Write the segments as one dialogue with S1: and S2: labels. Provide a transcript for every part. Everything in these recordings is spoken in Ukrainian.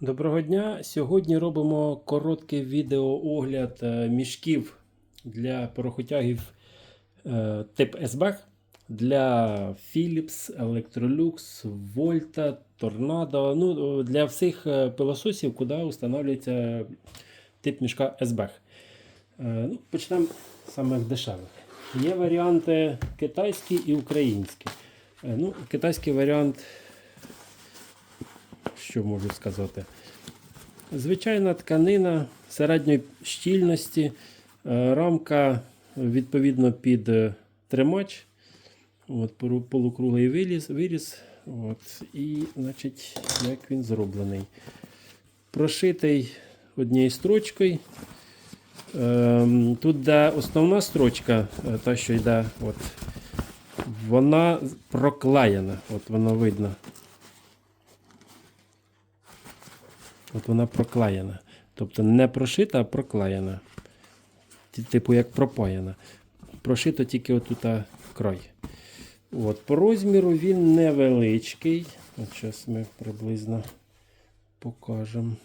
S1: Доброго дня! Сьогодні робимо короткий відеоогляд е, мішків для порохотягів е, тип SBAG для Philips, Electrolux, Volta, Tornado. Ну, для всіх е, пилососів, куди встановлюється тип мішка SBAG. Е, Ну, почнемо з самих дешевих. Є варіанти китайські і українські. Ну, китайський варіант що можу сказати. Звичайна тканина середньої щільності, е, рамка відповідно під е, тримач. От, полукруглий виріз, виріз. От, і, значить, як він зроблений. Прошитий однією строчкою. Ем, Тут де основна строчка, е, та, що йде, от, вона проклеєна. От воно видно. От вона проклеєна. Тобто не прошита, а проклеєна. Типу як пропаяна. Прошито тільки отут край. От, по розміру він невеличкий. От зараз ми приблизно покажемо.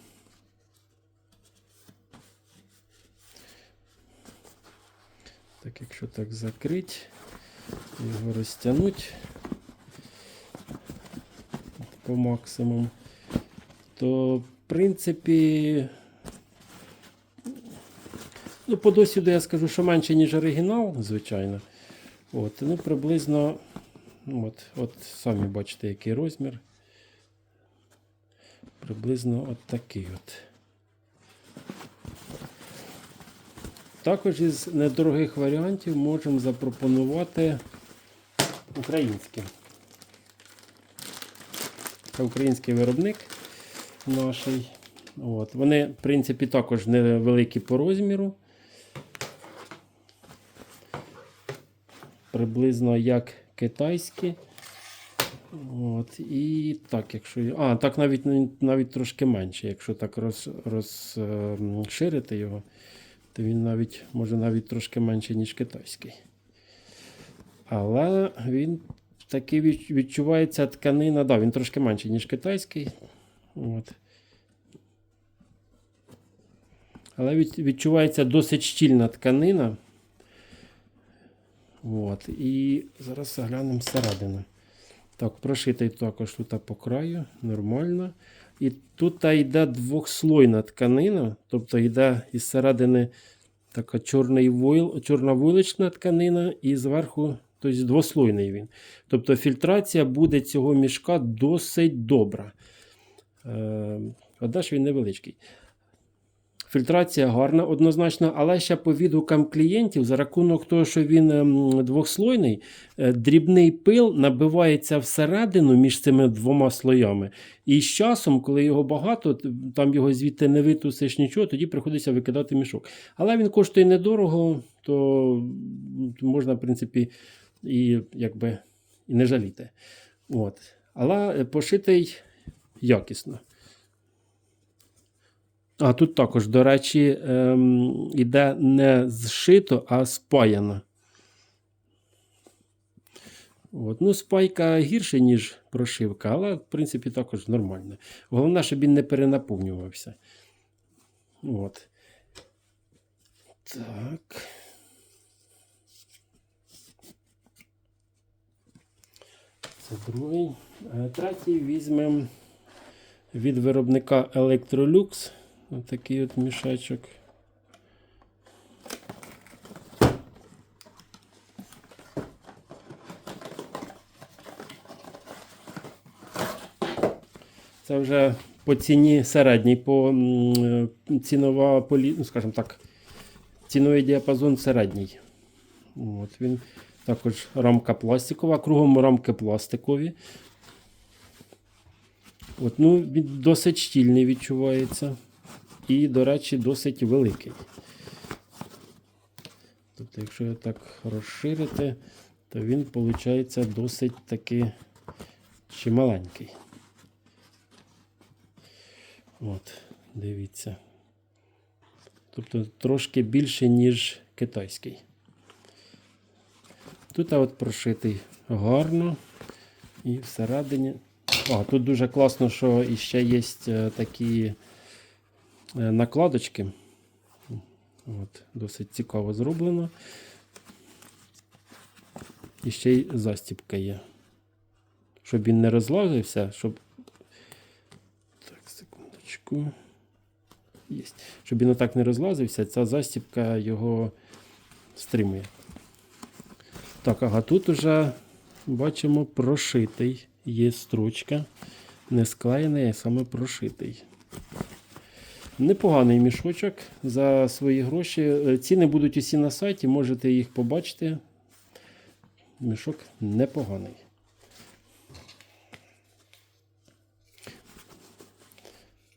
S1: Так, якщо так закрити, його розтягнути по максимуму то принципі, ну, по досвіду я скажу, що менше, ніж оригінал, звичайно. От, ну, приблизно, от, от самі бачите, який розмір. Приблизно от такий от. Також із недорогих варіантів можемо запропонувати українське. Це український виробник наший. От. Вони, в принципі, також невеликі по розміру. Приблизно як китайські. От. І так, якщо. А, так навіть навіть трошки менше. Якщо так роз, розширити його, то він навіть може навіть трошки менше, ніж китайський. Але він такий відчувається тканина. Да, він трошки менший, ніж китайський. От. Але відчувається досить щільна тканина. От. І зараз заглянемо всередину. Так, прошитий також тут по краю, нормально. І тут йде двохслойна тканина, тобто йде із середини така чорний вуйл, чорна вулична тканина, і зверху тобто двослойний він. Тобто фільтрація буде цього мішка досить добра. Е, ж він невеличкий. Фільтрація гарна, однозначно, але ще по відгукам клієнтів, за рахунок того, що він ем, двохслойний, е, дрібний пил набивається всередину між цими двома слоями. І з часом, коли його багато, там його звідти не витусиш нічого, тоді приходиться викидати мішок. Але він коштує недорого, то можна, в принципі, і якби і не жаліти. От. Але е, пошитий якісно. А тут також, до речі, ем, іде не зшито, а спаяно. От. Ну, спайка гірше, ніж прошивка, але, в принципі, також нормально. Головне, щоб він не перенаповнювався. От. Так. Це другий. Е, Третій візьмемо від виробника Electrolux. Ось такий от мішечок. Це вже по ціні середній, по е, цінова ну, скажімо так, ціновий діапазон середній. От він також рамка пластикова, кругом рамки пластикові. От, ну, він досить щільний відчувається. І, до речі, досить великий. Тобто, якщо його так розширити, то він виходить досить таки чималенький. От, дивіться. Тобто трошки більше, ніж китайський. Тут от прошитий гарно. І всередині А, тут дуже класно, що іще є е, такі е, накладочки. От, досить цікаво зроблено. І ще й застіпка є. Щоб він не розлазився, щоб. Так, секундочку. Єсть. Щоб він отак не розлазився, ця застіпка його стримує. Так, ага, тут уже бачимо прошитий. Є строчка. Не склеєний, а саме прошитий. Непоганий мішочок за свої гроші. Е, Ціни будуть усі на сайті, можете їх побачити. Мішок непоганий.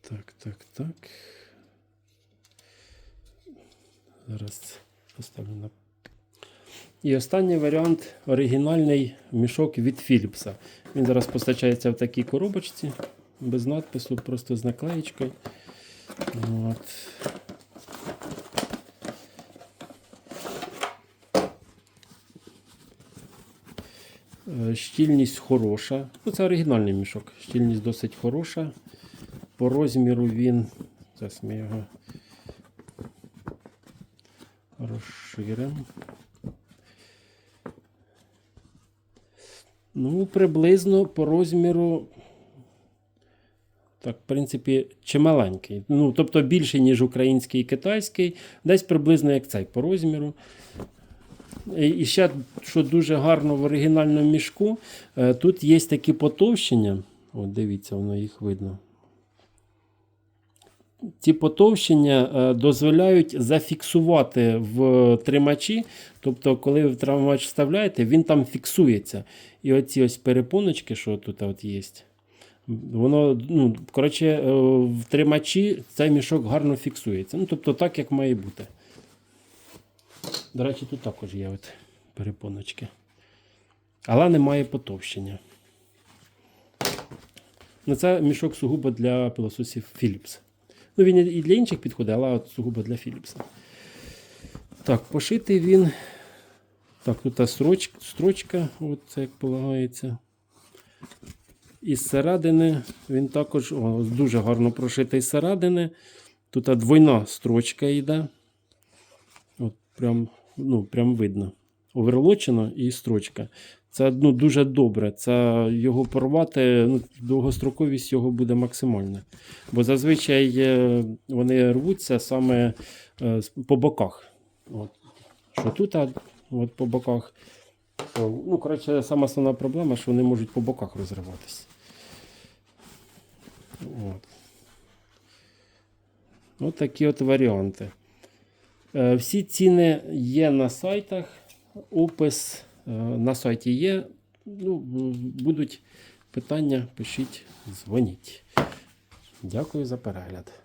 S1: Так, так, так. Зараз поставлю на. І останній варіант оригінальний мішок від Philipsa. Він зараз постачається в такій коробочці, без надпису, просто з наклеєчкою. От. Е, Щільність хороша. Ну, це оригінальний мішок. Щільність досить хороша. По розміру він. Зараз ми його розширимо. Ну, приблизно по розміру. Так, в принципі, чималенький. Ну, тобто більший, ніж український і китайський. Десь приблизно як цей по розміру. І ще, що дуже гарно в оригінальному мішку, е, тут є такі потовщення. От дивіться, воно їх видно. Ці потовщення е, дозволяють зафіксувати в тримачі. Тобто, коли ви тримач вставляєте, він там фіксується. І оці ось перепоночки, що тут от є, воно, ну, коротше, е, в тримачі цей мішок гарно фіксується. Ну, тобто, так, як має бути. До речі, тут також є от перепоночки. Але немає потовщення. Ну, це мішок сугубо для пилососів Philips. Ну, він і для інших підходить, але от сугубо для Philips. Так, пошитий він. Так, тут та строчка, строчка, от це як полагається. І зсередини він також о, дуже гарно прошитий зсередини. Тут двойна строчка йде. От прям, ну, прям видно. Оверлочено і строчка. Це ну, дуже добре. Це його порвати, ну, довгостроковість його буде максимальна. Бо зазвичай е, вони рвуться саме е, по боках. От. Що тут, а от по боках. Ну, коротше, сама основна проблема, що вони можуть по боках розриватись. От. От такі от варіанти. Е, Всі ціни є на сайтах. Опис на сайті є. Ну, будуть питання, пишіть, дзвоніть. Дякую за перегляд.